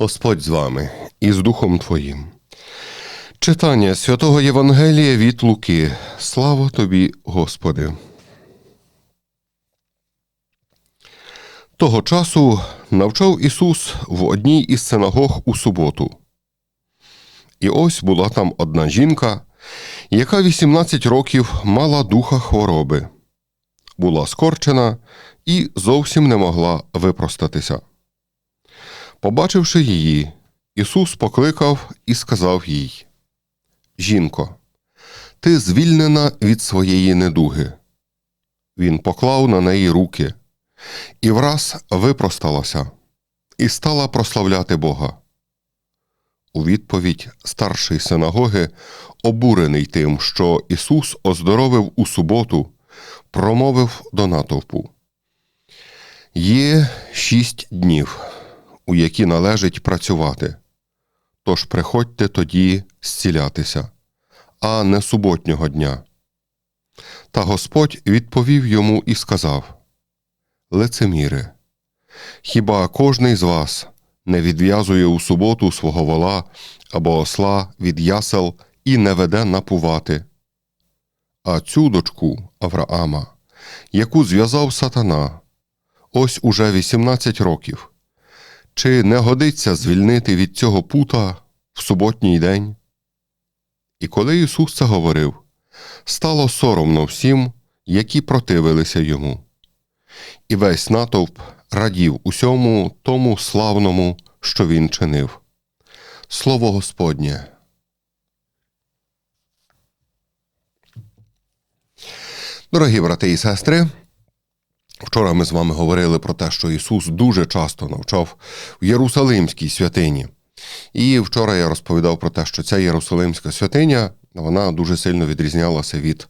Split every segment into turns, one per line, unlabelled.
Господь з вами і з Духом Твоїм. Читання святого Євангелія від Луки. Слава тобі, Господи. Того часу навчав Ісус в одній із синагог у суботу. І ось була там одна жінка, яка 18 років мала духа хвороби, була скорчена і зовсім не могла випростатися. Побачивши її, Ісус покликав і сказав їй: Жінко, ти звільнена від своєї недуги. Він поклав на неї руки, і враз випросталася, і стала прославляти Бога. У відповідь старший синагоги, обурений тим, що Ісус оздоровив у суботу, промовив до натовпу: Є шість днів у які належить працювати. Тож приходьте тоді зцілятися, а не суботнього дня. Та Господь відповів йому і сказав Лицеміре, хіба кожний з вас не відв'язує у суботу свого вола або осла від ясел і не веде напувати? А цю дочку Авраама, яку зв'язав сатана, ось уже 18 років. Чи не годиться звільнити від цього пута в суботній день? І коли Ісус це говорив, стало соромно всім, які противилися йому. І весь натовп радів усьому тому славному, що він чинив. Слово Господнє. Дорогі брати і сестри. Вчора ми з вами говорили про те, що Ісус дуже часто навчав в Єрусалимській святині. І вчора я розповідав про те, що ця Єрусалимська святиня вона дуже сильно відрізнялася від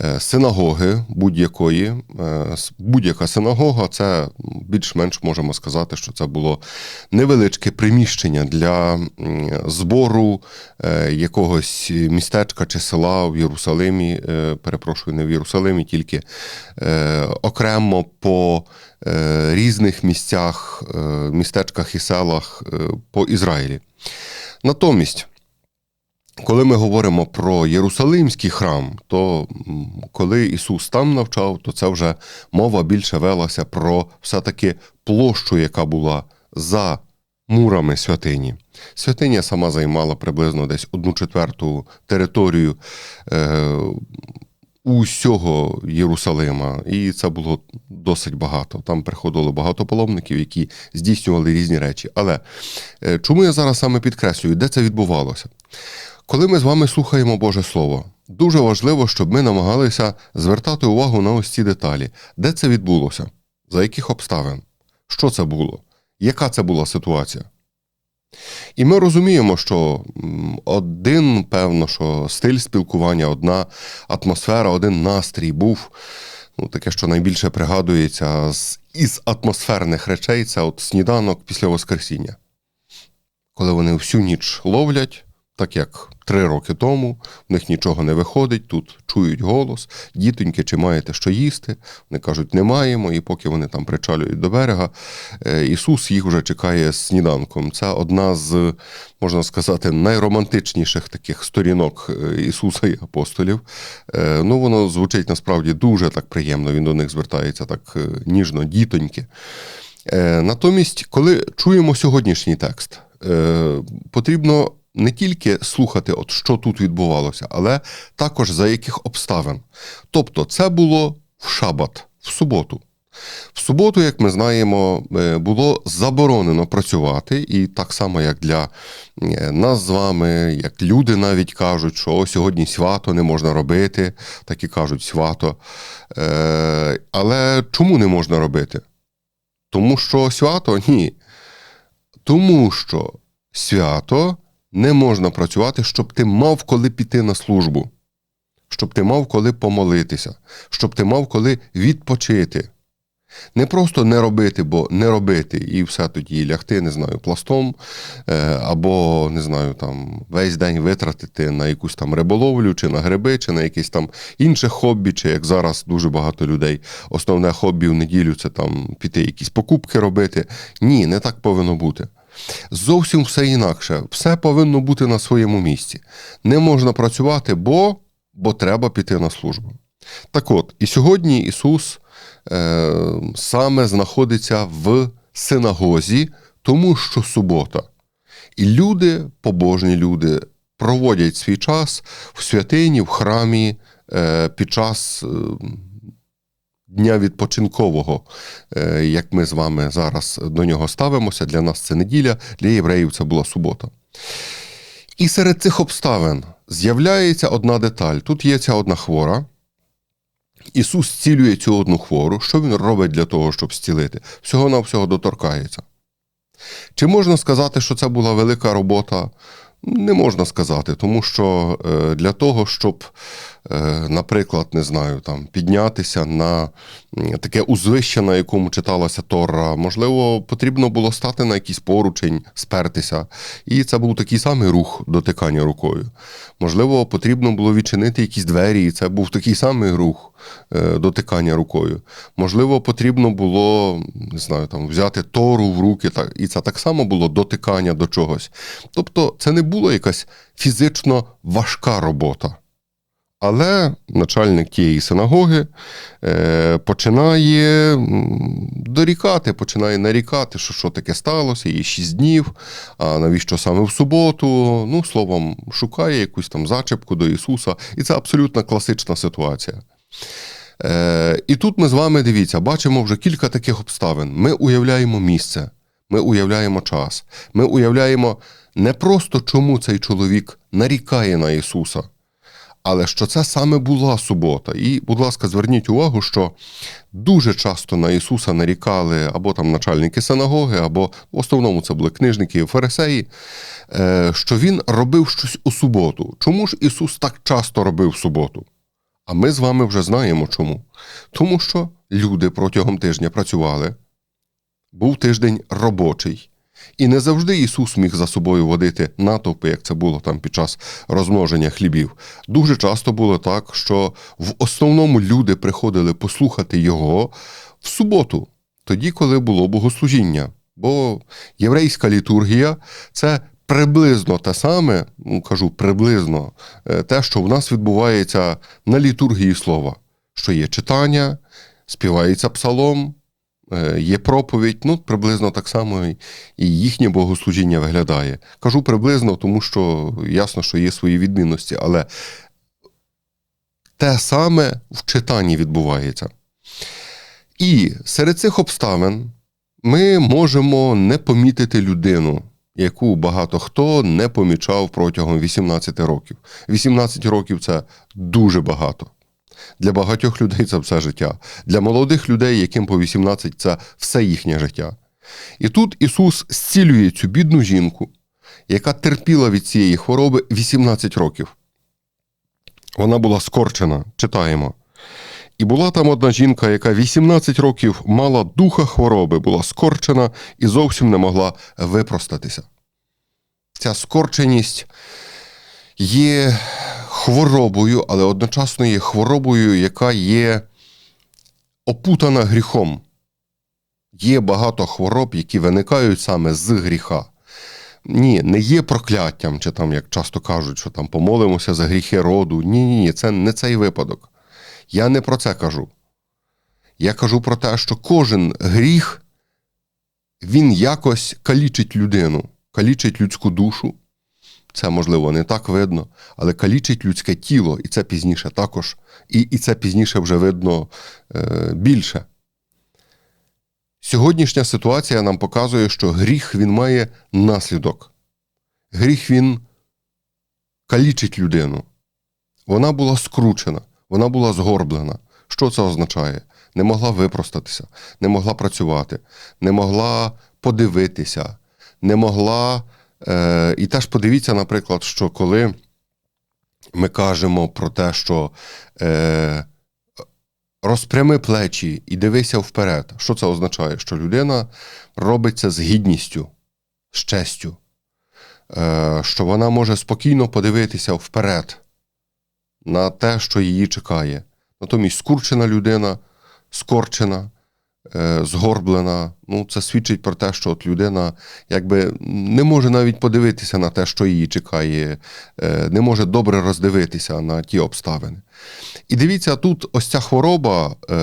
е, синагоги будь-якої. Е, будь-яка синагога це більш-менш можемо сказати, що це було невеличке приміщення для збору е, якогось містечка чи села в Єрусалимі. Перепрошую, не в Єрусалимі, тільки окремо по різних місцях, містечках і селах по Ізраїлі. Натомість. Коли ми говоримо про Єрусалимський храм, то коли Ісус там навчав, то це вже мова більше велася про все-таки площу, яка була за мурами святині. Святиня сама займала приблизно десь одну четверту територію е, усього Єрусалима, і це було досить багато. Там приходило багато паломників, які здійснювали різні речі. Але е, чому я зараз саме підкреслюю, де це відбувалося? Коли ми з вами слухаємо Боже Слово, дуже важливо, щоб ми намагалися звертати увагу на ось ці деталі, де це відбулося, за яких обставин, що це було, яка це була ситуація. І ми розуміємо, що один, певно, що стиль спілкування, одна атмосфера, один настрій був. Ну, Таке, що найбільше пригадується з, із атмосферних речей, це от сніданок після Воскресіння. Коли вони всю ніч ловлять, так як три роки тому в них нічого не виходить, тут чують голос, дітоньки, чи маєте що їсти. Вони кажуть, не маємо, і поки вони там причалюють до берега, е, Ісус їх вже чекає з сніданком. Це одна з, можна сказати, найромантичніших таких сторінок е, Ісуса і апостолів. Е, ну, воно звучить насправді дуже так приємно. Він до них звертається так ніжно, дітоньки. Натомість, коли чуємо сьогоднішній текст, потрібно не тільки слухати, от що тут відбувалося, але також за яких обставин. Тобто, це було в шабат, в суботу. В суботу, як ми знаємо, е, було заборонено працювати, і так само, як для е, нас з вами, як люди навіть кажуть, що сьогодні свято не можна робити, так і кажуть свято. Е, але чому не можна робити? Тому що свято ні. Тому що свято не можна працювати, щоб ти мав коли піти на службу, щоб ти мав коли помолитися, щоб ти мав коли відпочити. Не просто не робити, бо не робити і все тоді лягти, не знаю, пластом, е, або не знаю, там весь день витратити на якусь там риболовлю, чи на гриби, чи на якесь там інше хобі, чи як зараз дуже багато людей. Основне хобі в неділю це там піти якісь покупки робити. Ні, не так повинно бути. Зовсім все інакше. Все повинно бути на своєму місці. Не можна працювати, бо, бо треба піти на службу. Так от, і сьогодні Ісус е, саме знаходиться в синагозі, тому що субота. І люди, побожні люди, проводять свій час в святині, в храмі е, під час. Е, Дня відпочинкового, е, як ми з вами зараз до нього ставимося. Для нас це неділя, для євреїв це була субота. І серед цих обставин з'являється одна деталь. Тут є ця одна хвора. Ісус зцілює цю одну хвору. Що Він робить для того, щоб зцілити? Всього-навсього доторкається. Чи можна сказати, що це була велика робота? Не можна сказати, тому що е, для того, щоб, е, наприклад, не знаю, там піднятися на таке узвище, на якому читалася Тора, можливо, потрібно було стати на якийсь поручень, спертися. І це був такий самий рух дотикання рукою. Можливо, потрібно було відчинити якісь двері, і це був такий самий рух дотикання рукою. Можливо, потрібно було не знаю, там, взяти Тору в руки, і це так само було дотикання до чогось. Тобто, це не була якась фізично важка робота. Але начальник тієї синагоги е, починає дорікати, починає нарікати, що що таке сталося, є шість днів, а навіщо саме в суботу. Ну, словом, шукає якусь там зачепку до Ісуса. І це абсолютно класична ситуація. Е, І тут ми з вами дивіться, бачимо вже кілька таких обставин. Ми уявляємо місце, ми уявляємо час, ми уявляємо не просто чому цей чоловік нарікає на Ісуса, але що це саме була субота. І, будь ласка, зверніть увагу, що дуже часто на Ісуса нарікали або там начальники синагоги, або в основному це були книжники і фарисеї, е, що Він робив щось у суботу. Чому ж Ісус так часто робив суботу? А ми з вами вже знаємо чому. Тому що люди протягом тижня працювали, був тиждень робочий. І не завжди Ісус міг за собою водити натовпи, як це було там під час розмноження хлібів. Дуже часто було так, що в основному люди приходили послухати Його в суботу, тоді, коли було богослужіння. Бо єврейська літургія це приблизно те саме, ну кажу приблизно, е, те, що в нас відбувається на літургії слова, що є читання, співається псалом. Е, є проповідь, ну приблизно так само і їхнє богослужіння виглядає. Кажу приблизно, тому що ясно, що є свої відмінності, але те саме в читанні відбувається. І серед цих обставин ми можемо не помітити людину, яку багато хто не помічав протягом 18 років. 18 років це дуже багато. Для багатьох людей це все життя. Для молодих людей, яким по 18, це все їхнє життя. І тут Ісус зцілює цю бідну жінку, яка терпіла від цієї хвороби 18 років. Вона була скорчена, читаємо. І була там одна жінка, яка 18 років мала духа хвороби, була скорчена і зовсім не могла випростатися. Ця скорченість є хворобою, але одночасно є хворобою, яка є опутана гріхом. Є багато хвороб, які виникають саме з гріха. Ні, не є прокляттям, чи там, як часто кажуть, що там помолимося за гріхи роду. Ні, ні, ні, це не цей випадок. Я не про це кажу. Я кажу про те, що кожен гріх, він якось калічить людину, калічить людську душу, це, можливо, не так видно, але калічить людське тіло, і це пізніше також, і і це пізніше вже видно е, більше. Сьогоднішня ситуація нам показує, що гріх він має наслідок. Гріх він калічить людину. Вона була скручена, вона була згорблена. Що це означає? Не могла випростатися, не могла працювати, не могла подивитися, не могла Е, І теж подивіться, наприклад, що коли ми кажемо про те, що е, розпрями плечі і дивися вперед. Що це означає? Що людина робить це з гідністю, з честю, Е, що вона може спокійно подивитися вперед на те, що її чекає. Натомість скурчена людина, скорчена, е, згорблена. Ну, це свідчить про те, що от людина якби не може навіть подивитися на те, що її чекає, е, не може добре роздивитися на ті обставини. І дивіться, тут ось ця хвороба е,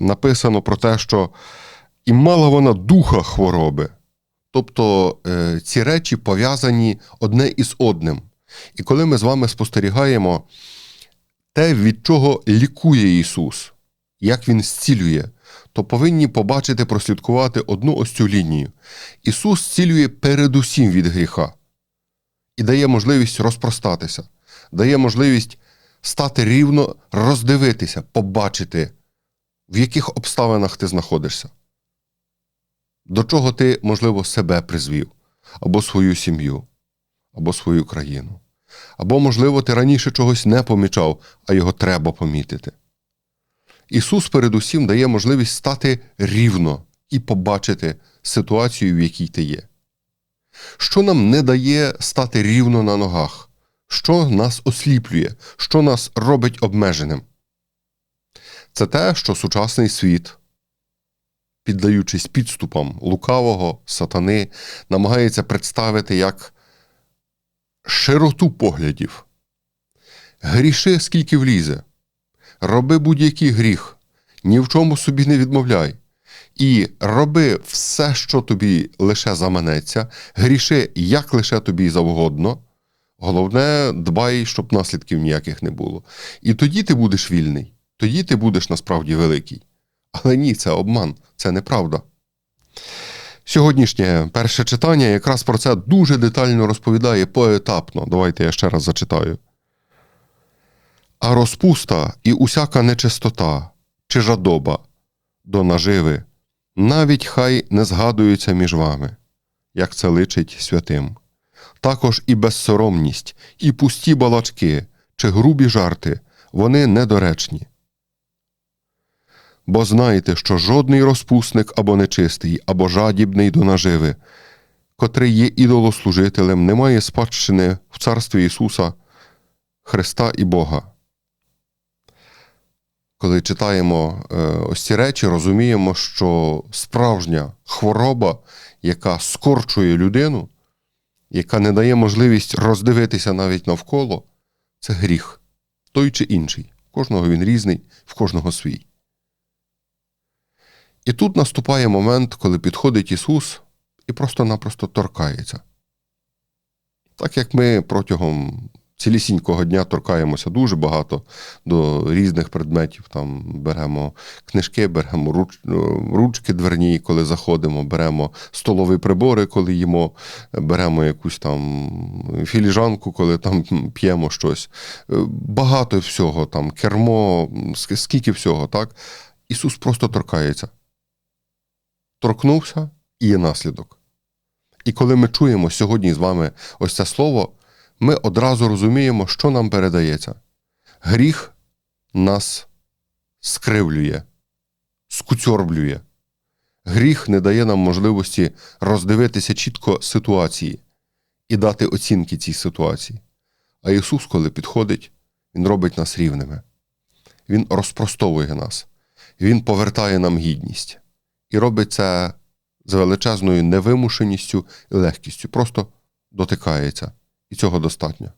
написано про те, що і мала вона духа хвороби. Тобто ці речі пов'язані одне із одним. І коли ми з вами спостерігаємо те, від чого лікує Ісус, як Він зцілює, то повинні побачити, прослідкувати одну ось цю лінію. Ісус зцілює передусім від гріха і дає можливість розпростатися, дає можливість стати рівно, роздивитися, побачити, в яких обставинах ти знаходишся. До чого ти, можливо, себе призвів, або свою сім'ю, або свою країну. Або, можливо, ти раніше чогось не помічав, а його треба помітити. Ісус передусім дає можливість стати рівно і побачити ситуацію, в якій ти є. Що нам не дає стати рівно на ногах? Що нас осліплює, що нас робить обмеженим? Це те, що сучасний світ, піддаючись підступам лукавого сатани, намагається представити як широту поглядів. Гріши, скільки влізе, роби будь-який гріх, ні в чому собі не відмовляй. І роби все, що тобі лише заманеться, гріши, як лише тобі завгодно. Головне, дбай, щоб наслідків ніяких не було. І тоді ти будеш вільний, тоді ти будеш насправді великий. Але ні, це обман, це неправда. Сьогоднішнє перше читання якраз про це дуже детально розповідає поетапно. Давайте я ще раз зачитаю. А розпуста і усяка нечистота чи жадоба до наживи навіть хай не згадуються між вами, як це личить святим. Також і безсоромність, і пусті балачки чи грубі жарти вони недоречні. Бо знайте, що жодний розпусник або нечистий, або жадібний до наживи, котрий є ідолослужителем, не має спадщини в царстві Ісуса, Христа і Бога. Коли читаємо е, ось ці речі, розуміємо, що справжня хвороба, яка скорчує людину, яка не дає можливість роздивитися навіть навколо, це гріх, той чи інший. В кожного він різний, в кожного свій. І тут наступає момент, коли підходить Ісус і просто-напросто торкається. Так як ми протягом цілісінького дня торкаємося дуже багато до різних предметів, там беремо книжки, беремо руч, ручки дверні, коли заходимо, беремо столові прибори, коли їмо, беремо якусь там філіжанку, коли там п'ємо щось. Багато всього, там, кермо, скільки всього, так? Ісус просто торкається торкнувся і є наслідок. І коли ми чуємо сьогодні з вами ось це слово, ми одразу розуміємо, що нам передається. Гріх нас скривлює, скуцьорблює. Гріх не дає нам можливості роздивитися чітко ситуації і дати оцінки цій ситуації. А Ісус, коли підходить, Він робить нас рівними. Він розпростовує нас, Він повертає нам гідність і робить це з величезною невимушеністю і легкістю, просто дотикається, і цього достатньо.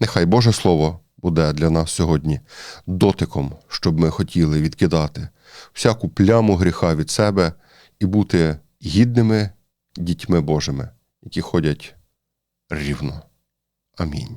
Нехай Боже Слово буде для нас сьогодні дотиком, щоб ми хотіли відкидати всяку пляму гріха від себе і бути гідними дітьми Божими, які ходять рівно. Амінь.